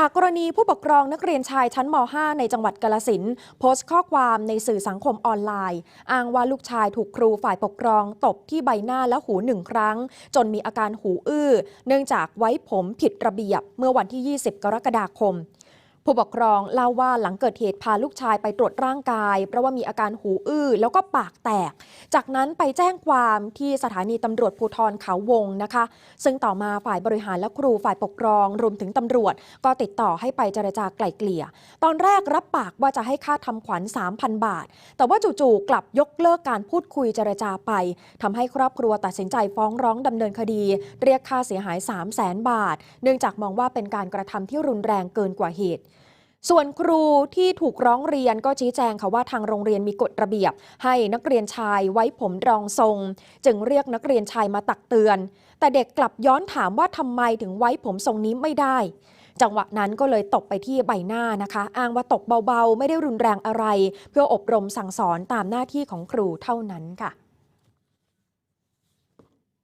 จากกรณีผู้ปกครองนักเรียนชายชั้นม .5 ในจังหวัดกาลสินโพสต์ข้อความในสื่อสังคมออนไลน์ อ้างว่าลูกชายถูกครูฝ่ายปกครอง ตบที่ใบหน้าและหูหนึ่งครั้ง จนมีอาการหูอื้อ เนื่องจากไว้ผมผิดระเบียบเมื่อวันที่ 20 กรกฎาคม ผู้ปกครองเล่าว่าหลังเกิดเหตุพาลูกชายไปตรวจร่างกาย เพราะว่ามีอาการหูอื้อแล้วก็ปากแตก จากนั้นไปแจ้งความที่สถานีตำรวจภูธรเขาวงนะคะ ซึ่งต่อมาฝ่ายบริหารและครูฝ่ายปกครองรวมถึงตำรวจ ก็ติดต่อให้ไปเจรจาไกล่เกลี่ย ตอนแรกรับปากว่าจะให้ค่าทำขวัญ 3,000 บาท แต่ว่าจู่ๆกลับยกเลิกการพูดคุยเจรจาไปทำให้ครอบครัวตัดสินใจฟ้องร้องดำเนินคดี เรียกค่าเสียหาย 3 0 0แสนบาท เนื่องจากมองว่าเป็นการกระทำที่รุนแรงเกินกว่าเหตุ ส่วนครูที่ถูกร้องเรียนก็ชี้แจงค่ะว่าทางโรงเรียนมีกฎระเบียบ ให้นักเรียนชายไว้ผมรองทรง จึงเรียกนักเรียนชายมาตักเตือน แต่เด็กกลับย้อนถามว่าทำไมถึงไว้ผมทรงนี้ไม่ได้ จังหวะนั้นก็เลยตบไปที่ใบหน้านะคะ อ้างว่าตกเบาๆ ไม่ได้รุนแรงอะไร เพื่ออบรมสั่งสอนตามหน้าที่ของครูเท่านั้นค่ะ